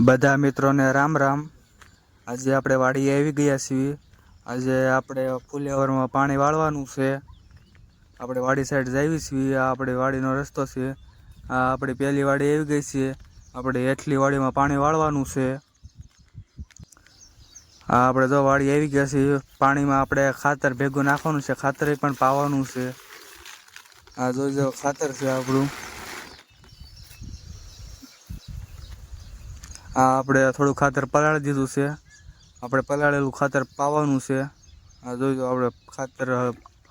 બધા મિત્રોને રામ રામ. આજે આપણે વાડીએ આવી ગયા છીએ. આજે આપણે ફુલેવરમાં પાણી વાળવાનું છે. આપણે વાડી સાઈડ જઈએ છીએ. આ આપણી વાડીનો રસ્તો છે. આ આપણી પહેલી વાડી આવી ગઈ છે. આપણે હેઠલી વાડીમાં પાણી વાળવાનું છે. આ આપણે જો વાડી આવી ગયા છીએ. પાણીમાં આપણે ખાતર ભેગું નાખવાનું છે. ખાતર પણ પાવાનું છે. આ જોજો ખાતર છે આપણું. આ આપણે થોડું ખાતર પલાળી દીધું છે. આપણે પલાળેલું ખાતર પાવાનું છે. આ જોઈજો આપણે ખાતર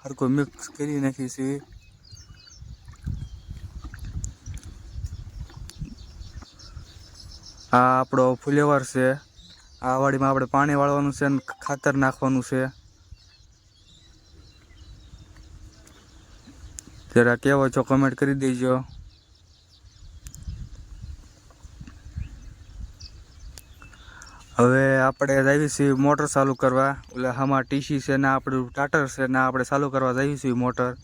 હરખું મિક્સ કરી નાખી છીએ આ આપણો ફુલેવર છે. આ વાડીમાં આપણે પાણી વાળવાનું છે અને ખાતર નાખવાનું છે. જરા કેવો છો કમેન્ટ કરી દેજો. હવે આપણે જઈએ છીએ મોટર ચાલુ કરવા. એટલે આમાં ટીસી છે ને આપણું ટાટર છે ને આપણે ચાલુ કરવા જઈએ છીએ મોટર.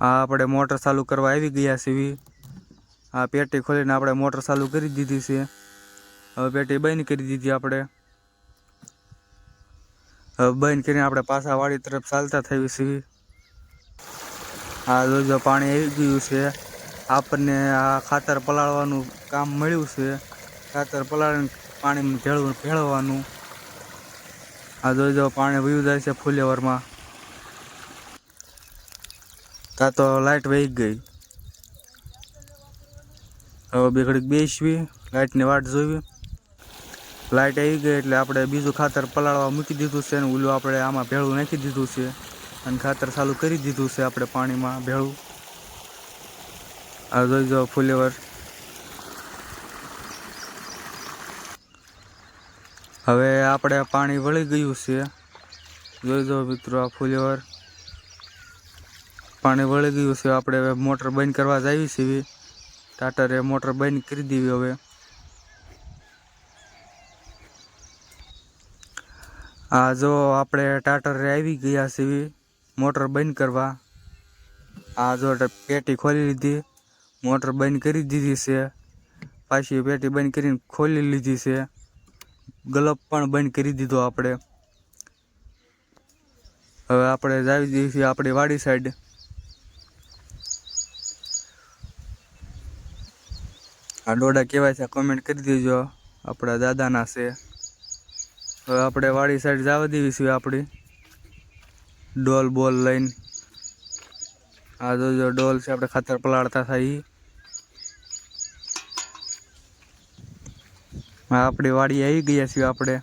આ આપણે મોટર ચાલુ કરવા આવી ગયા છીએ. આ પેટી ખોલીને આપણે મોટર ચાલુ કરી દીધી છે. હવે પેટી બંધ કરી દીધી આપણે. હવે બંધ કરીને આપણે પાછા વાડી તરફ ચાલતા થઈ છીએ. આ જોજો પાણી આવી ગયું છે. આપણને આ ખાતર પલાળવાનું કામ મળ્યું છે. ખાતર પલાળીને પાણીમાં ભેળવું, ભેળવવાનું. આ જોઈ જો પાણી વયું જાય છે ફુલેવરમાં. ત્યાં તો લાઇટ વહી ગઈ. હવે બે ઘડીક બેસવી લાઇટની વાટ જોવી. લાઇટ આવી ગઈ એટલે આપણે બીજું ખાતર પલાળવા મૂકી દીધું છે અને ઓલું આપણે આમાં ભેળું નાખી દીધું છે. અને ખાતર ચાલુ કરી દીધું છે આપણે પાણીમાં ભેળું આ જોઈ જો ફુલેવર હવે આપણે પાણી વળી ગયું છે. જોઈ દો મિત્રો આ ફુલેવર. પાણી વળી ગયું છે. આપણે હવે મોટર બંધ કરવા જઈએ છીએ. ટાટરે મોટર બંધ કરી દેવી હવે. આ જો આપણે ટાટરે આવી ગયા છીએ મોટર બંધ કરવા. આ જો પેટી ખોલી લીધી. મોટર બંધ કરી દીધી છે. પાછી પેટી બંધ કરીને ખોલી લીધી છે. ગલપ પણ બંધ કરી દીધો આપણે. હવે આપણે જાવી દઈએ છીએ આપણી વાડી સાઈડ આ ડોડા કહેવાય છે કોમેન્ટ કરી દેજો. આપણા દાદાના છે. હવે આપણે વાડી સાઈડ જવા દેવી છીએ આપણી. ડોલ બોલ લઈને. આ જોજો ડોલ છે, આપણે ખાતર પલાળતા થાય આપણી વાડી આવી ગયા છીએ આપણે.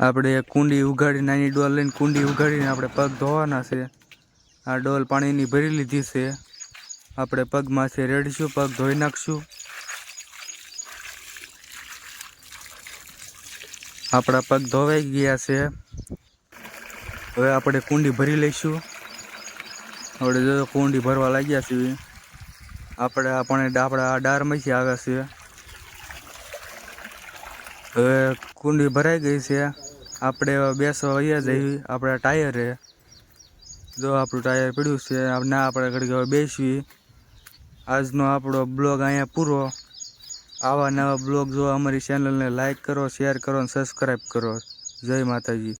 આપણે કુંડી ઉગાડી નાની ડોલ લઈને કુંડી ઉગાડીને આપણે પગ ધોવાના છે. આ ડોલ પાણીની ભરી લીધી છે. આપણે પગમાંથી રેડીશું, પગ ધોઈ નાખશું. આપણા પગ ધોવાઈ ગયા છે. હવે આપણે કુંડી ભરી લઈશું. આપણે જો કુંડી ભરવા લાગ્યા છીએ. આપણે આપણે પાણી આપણા ડારમાંથી આવ્યા છે હવે કુંડી ભરાઈ ગઈ છે. આપણે બેસવા વયા જઈએ. આપણા ટાયરે. જો આપણું ટાયર પડ્યું છે ના, આપણે ઘડીક હવે બેસવી આજનો આપણો બ્લોગ અહીંયા પૂરો. આવા નવા બ્લોગ જો અમારી ચેનલને લાઈક કરો શેર કરો અને સબસ્ક્રાઈબ કરો. જય માતાજી.